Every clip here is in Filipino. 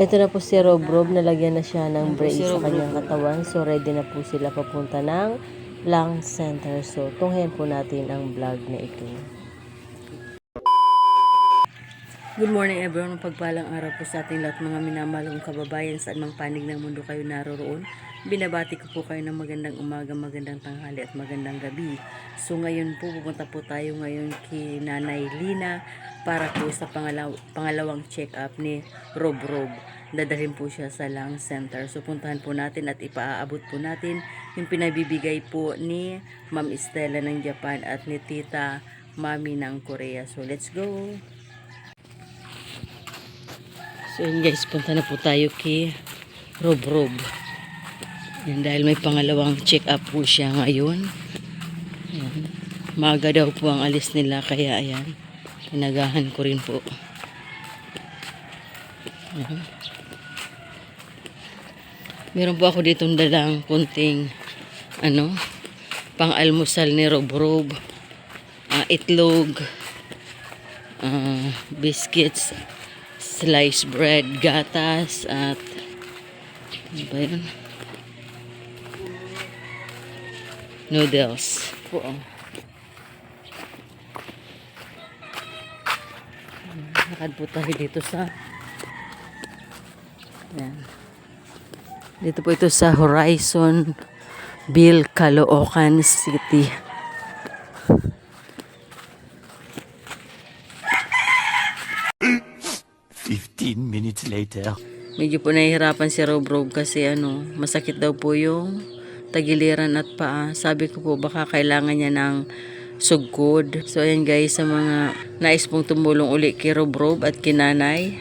Ito na po si Rob Rob, nalagyan na siya ng brace si sa kanyang katawan. So, ready na po sila papunta ng lung center. So, tunghayan po natin ang vlog na ito. Good morning everyone. Pagpalang araw po sa ating lahat mga minamalong kababayan saan mang panig ng mundo kayo naroroon. Binabati ko po kayo ng magandang umaga, magandang tanghali at magandang gabi. So ngayon po pupunta po tayo ngayon kay Nanay Lina para po sa pangalaw- pangalawang check-up ni Rob Rob. Dadalhin po siya sa lung center. So puntahan po natin at ipaaabot po natin yung pinabibigay po ni Ma'am Estela ng Japan at ni Tita Mami ng Korea. So let's go! So yun guys, punta na po tayo kay Rob Rob. Yan, dahil may pangalawang check-up po siya ngayon. Yan. Maga daw po ang alis nila, kaya ayan, pinagahan ko rin po. Meron po ako ditong dalang kunting ano, pang-almusal ni Rob Rob, ah, itlog, ah, biscuits, sliced bread, gatas, at ano ba yun? Noodles. Po. Lakad po tayo dito sa yan. Dito po ito sa Horizon Bill Caloocan City. Fifteen minutes later. Medyo po nahihirapan si Rob Rob kasi ano, masakit daw po yung tagiliran at paa. Sabi ko po baka kailangan niya ng sugkod. So ayan guys, sa mga nais pong tumulong uli kay Rob Rob at kinanay,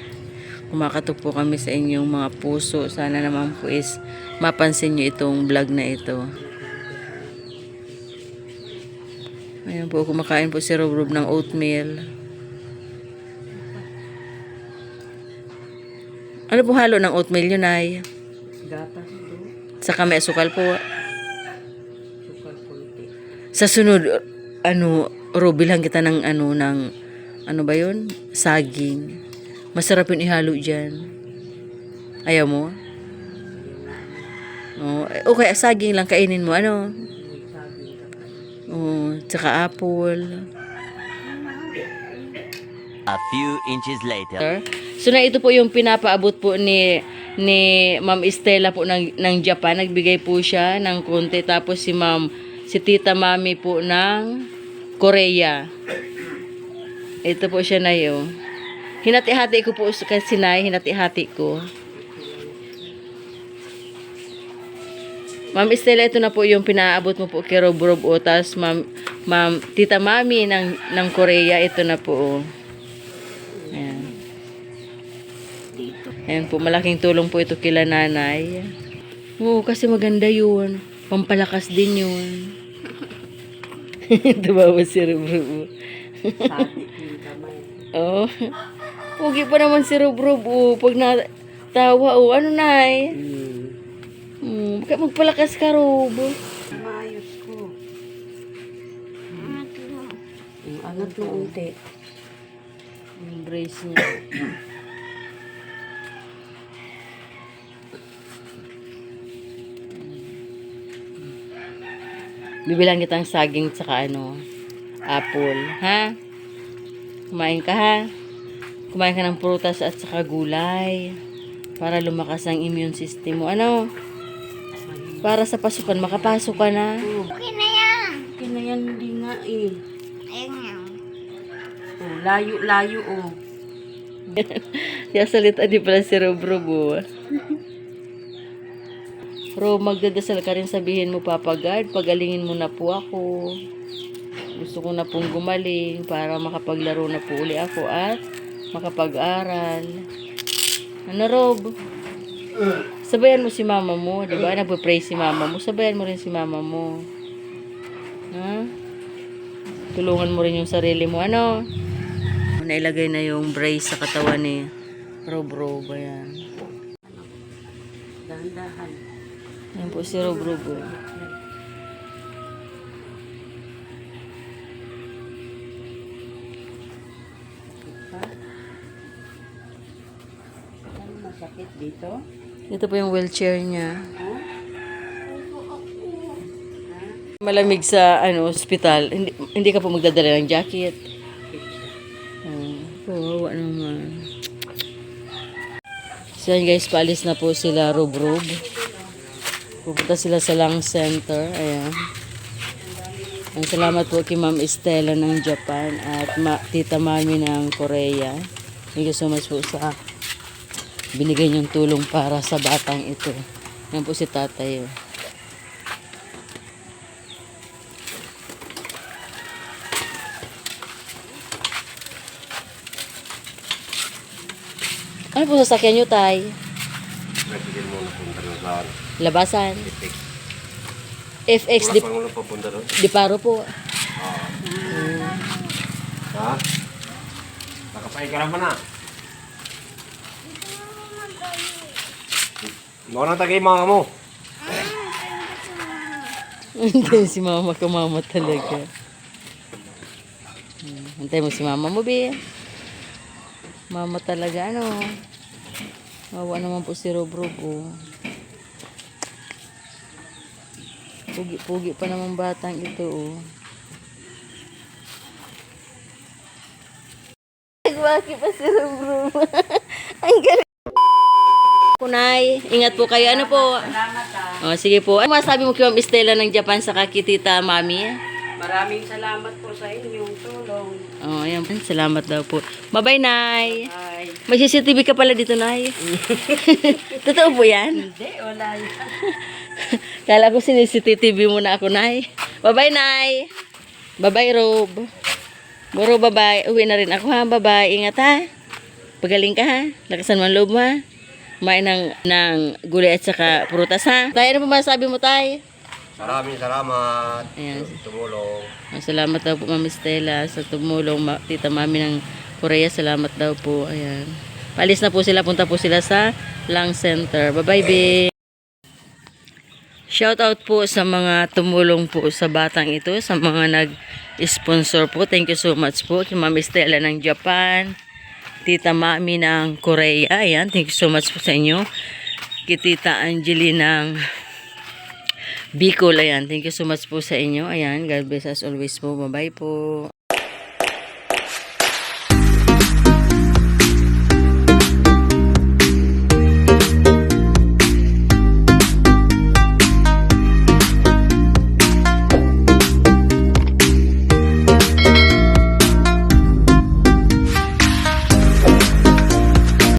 kumakatok po kami sa inyong mga puso. Sana naman po is mapansin nyo itong vlog na ito. Ayan po, kumakain po si Rob Rob ng oatmeal. Ano po halo ng oatmeal yun ay? Gatas do. Saka may asukal po. Sukal kunti. Sa sunod, ano, Ro, bilang kita ng ano, ng, ano ba yun? Saging. Masarap yung ihalo dyan. Ayaw mo? Oh, eh, okay, saging lang kainin mo. Ano? Oh, tsaka apple. A few inches later. So na ito po yung pinapaabot po ni ni Ma'am Estela po ng, ng Japan. Nagbigay po siya ng konti. Tapos si Ma'am, si Tita Mami po ng Korea. Ito po siya na yun. Hinati-hati ko po kasi na hinati-hati ko. Ma'am Estela, ito na po yung pinaabot mo po kay Rob Rob o. Tapos Ma'am, Ma'am, Tita Mami ng, ng Korea, ito na po. oh. Ayan. Ayan po, malaking tulong po ito kila nanay. Oo, kasi maganda yun. Pampalakas din yun. Tumawa si Rubrob. Sabi yung kamay. Oo. Pugi pa naman si Rubrob. Oh. Pag natawa, oh, ano nay? Hmm. Hmm, bakit magpalakas ka, Rob? Maayos ko. Ang angat mo unti. Yung brace niya. Bibilang kitang saging tsaka ano, apple, ha? Kumain ka ha? Kumain ka ng prutas at saka gulay para lumakas ang immune system mo. Ano? Para sa pasukan, makapasok ka na. Okay na yan. Okay na yan, hindi nga eh. Oh, layo, layo oh. Kaya salita di pala si Rob Rob, magdadasal ka rin sabihin mo, Papa God, pagalingin mo na po ako. Gusto ko na pong gumaling para makapaglaro na po uli ako at makapag-aral. Ano, Rob? Sabayan mo si mama mo, di ba? Nagpa-pray si mama mo. Sabayan mo rin si mama mo. Ha? Tulungan mo rin yung sarili mo. Ano? Nailagay na yung brace sa katawan ni Rob Rob. Ayan. Dahan-dahan. Ayan po si Rob Rob. oh. Ha? Ano mas Sakit dito. Ito po yung wheelchair niya. Malamig sa ano ospital. Hindi, hindi ka po magdadala ng jacket. Oh, kawawa naman. So guys, paalis na po sila Rob-Rob. Pupunta sila sa Lung Center. Ayan. Ang salamat po kay Ma'am Estela ng Japan at ma Tita Mami ng Korea. Thank you so much po sa binigay niyong tulong para sa batang ito. Yan po si tatay. oh. Ano po sasakyan niyo, tay? Nagigil mo na punta sa Labasan. FX. FX di, Wala pang ulang papunta rin. di paro po. Ha? Nakapay ka naman na. Mga nang tagay mga mo. Hindi si mama ka mama talaga. Hmm, Antay mo si mama mo, Bi. Mama talaga, ano. Mawa naman po si Rob Rob, oh. Pugi-pugi pa naman batang ito, oh. Nagwaki pa si Rob. Ang galing. Kunay, ingat po kayo. Ano po? Salamat ah. Oh, sige po. Ano masabi mo kay Ma'am Estela ng Japan sa kakitita Mami? Maraming salamat po sa inyong tulong. Oh, ayan. Salamat daw po. Bye-bye, Nay. Ay. May CCTV ka pala dito, Nay. Totoo po yan? Hindi, wala yan. Kala ko sinisititv mo na ako, Nay. Bye-bye, Nay. Bye-bye, Rob. Buro, bye-bye. Uwi na rin ako, ha? Bye-bye. Ingat, ha? Pagaling ka, ha? Lakasan mo ang loob ha? Kumain ng, ng gulay at saka prutas, ha? Tay, ano po masabi mo, Tay? Maraming salamat. Ayan. Tumulong. Ah, Salamat daw po, Ma'am Estela, sa tumulong, ma- tita mami ng Korea. Salamat daw po. Ayan. Palis na po sila, punta po sila sa Lung Center. Bye-bye, babe. Shout out po sa mga tumulong po sa batang ito, sa mga nag-sponsor po. Thank you so much po kay Ma'am Estela ng Japan, Tita Mami ng Korea. Ayan, thank you so much po sa inyo. Kay Tita Angeli ng Bicol, ayan. Thank you so much po sa inyo. Ayan, God bless us always po. Bye-bye po.